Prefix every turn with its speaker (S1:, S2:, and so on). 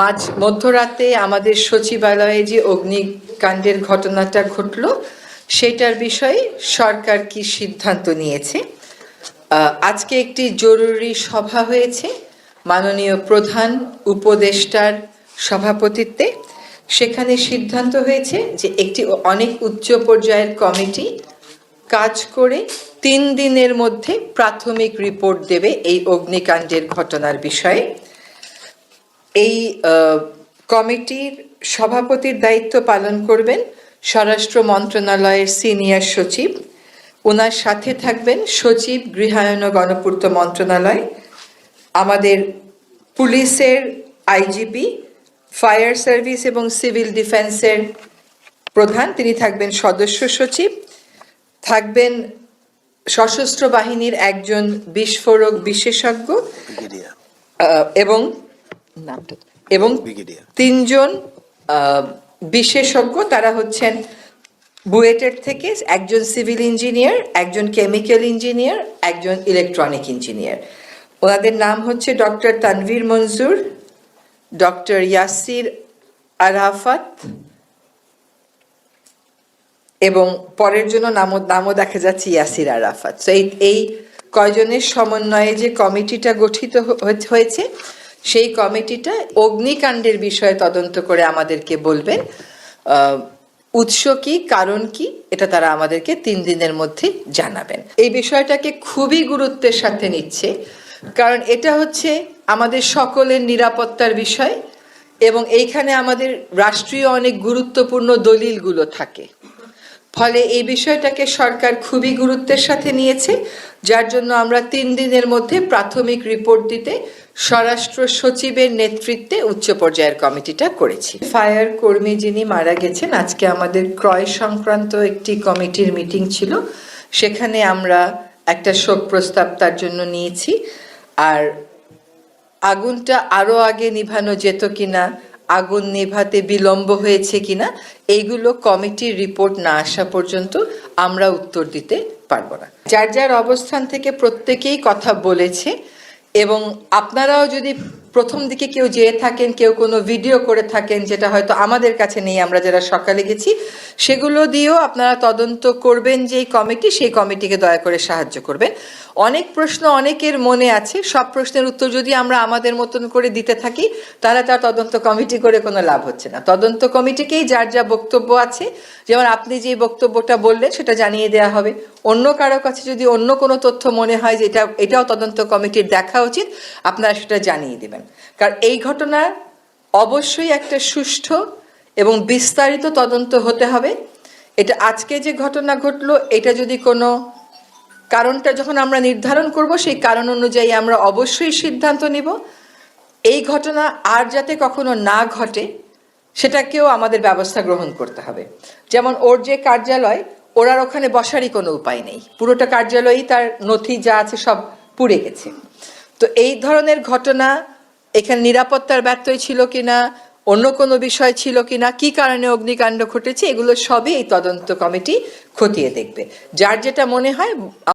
S1: মাঝ মধ্যরাতে আমাদের সচিবালয়ে যে অগ্নিকাণ্ডের ঘটনাটা ঘটল সেটার বিষয়ে সরকার কি সিদ্ধান্ত নিয়েছে? আজকে একটি জরুরি সভা হয়েছে, মাননীয় প্রধান উপদেষ্টার সভাপতিত্বে। সেখানে সিদ্ধান্ত হয়েছে যে একটি অনেক উচ্চ পর্যায়ের কমিটি কাজ করে তিন দিনের মধ্যে প্রাথমিক রিপোর্ট দেবে এই অগ্নিকাণ্ডের ঘটনার বিষয়ে। এই কমিটির সভাপতির দায়িত্ব পালন করবেন স্বরাষ্ট্র মন্ত্রণালয়ের সিনিয়র সচিব। ওনার সাথে থাকবেন সচিব গৃহায়ন ও গণপূর্ত মন্ত্রণালয়, আমাদের পুলিশের আইজিপি, ফায়ার সার্ভিস এবং সিভিল ডিফেন্সের প্রধান, তিনি থাকবেন সদস্য সচিব। থাকবেন সশস্ত্র বাহিনীর একজন বিস্ফোরক বিশেষজ্ঞ এবং নামটা। এবং তিনজন বিশেষজ্ঞ তারা হচ্ছেন বুয়েটের থেকে একজন সিভিল ইঞ্জিনিয়ার একজন কেমিক্যাল ইঞ্জিনিয়ার একজন ইলেকট্রনিক ইঞ্জিনিয়ার। ওনাদের নাম হচ্ছে ডক্টর তানভীর মঞ্জুর ডক্টর ইয়াসির আরাফাত এবং পরের জন্য নামও নামও দেখা যাচ্ছে ইয়াসির আরাফাত। তো এই এই কয়জনের সমন্বয়ে যে কমিটিটা গঠিত হয়েছে সেই কমিটিটা অগ্নিকাণ্ডের বিষয়ে তদন্ত করে আমাদেরকে বলবেন উৎস কি, কারণ কি, এটা তারা আমাদেরকে তিন দিনের মধ্যে জানাবেন। এই বিষয়টাকে খুবই গুরুত্বের সাথে নিচ্ছে, কারণ এটা হচ্ছে আমাদের সকলের নিরাপত্তার বিষয় এবং এইখানে আমাদের রাষ্ট্রীয় অনেক গুরুত্বপূর্ণ দলিলগুলো থাকে। ফলে এই বিষয়টাকে সরকার খুবই গুরুত্বের সাথে নিয়েছে, যার জন্য আমরা তিন দিনের মধ্যে প্রাথমিক রিপোর্ট দিতে স্বরাষ্ট্র সচিবের নেতৃত্বে উচ্চ পর্যায়ের কমিটিটা করেছি। ফায়ার কর্মী যিনি মারা গেছেন, আজকে আমাদের ক্রয় সংক্রান্ত একটি কমিটির মিটিং ছিল, সেখানে আমরা একটা শোক প্রস্তাব তার জন্য নিয়েছি। আর আগুনটা আরও আগে নিভানো যেত কিনা আগুন নেভাতে বিলম্ব হয়েছে কিনা, এইগুলো কমিটির রিপোর্ট না আসা পর্যন্ত আমরা উত্তর দিতে পারব না। যার যার অবস্থান থেকে প্রত্যেকেই কথা বলেছে এবং আপনারাও যদি প্রথম দিকে কেউ যেয়ে থাকেন, কেউ কোনো ভিডিও করে থাকেন, যেটা হয়তো আমাদের কাছে নেই, আমরা যারা সকালে গেছি, সেগুলো দিয়েও আপনারা তদন্ত করবেন যেই কমিটি সেই কমিটিকে দয়া করে সাহায্য করবেন। অনেক প্রশ্ন অনেকের মনে আছে, সব প্রশ্নের উত্তর যদি আমরা আমাদের মতন করে দিতে থাকি, তাহলে তার তদন্ত কমিটি করে কোনো লাভ হচ্ছে না। তদন্ত কমিটিকেই যার যা বক্তব্য আছে, যেমন আপনি যে বক্তব্যটা বললেন, সেটা জানিয়ে দেওয়া হবে। অন্য কারও কাছে যদি অন্য কোনো তথ্য মনে হয় যে এটা, এটাও তদন্ত কমিটির দেখা উচিত, আপনারা সেটা জানিয়ে দেবেন। কারণ এই ঘটনা অবশ্যই একটা সুষ্ঠু এবং বিস্তারিত তদন্ত হতে হবে। এটা আজকে যে ঘটনা ঘটলো, এটা যদি কোনো কারণটা যখন আমরা নির্ধারণ করব, সেই কারণ অনুযায়ী আমরা অবশ্যই সিদ্ধান্ত নিব। এই ঘটনা আর যাতে কখনো না ঘটে, সেটাকেও আমাদের ব্যবস্থা গ্রহণ করতে হবে। যেমন ওর যে কার্যালয় ওর আর ওখানে বসারই কোনো উপায় নেই। পুরোটা কার্যালয়ই তার নথি যা আছে সব পুড়ে গেছে। তো এই ধরনের ঘটনা এখানে নিরাপত্তার ব্যর্থই ছিল কিনা, অন্য কোনো বিষয় ছিল কিনা, কি কারণে অগ্নিকাণ্ড ঘটেছে, এগুলো সবই এই তদন্ত কমিটি খতিয়ে দেখবে। যার যেটা মনে হয়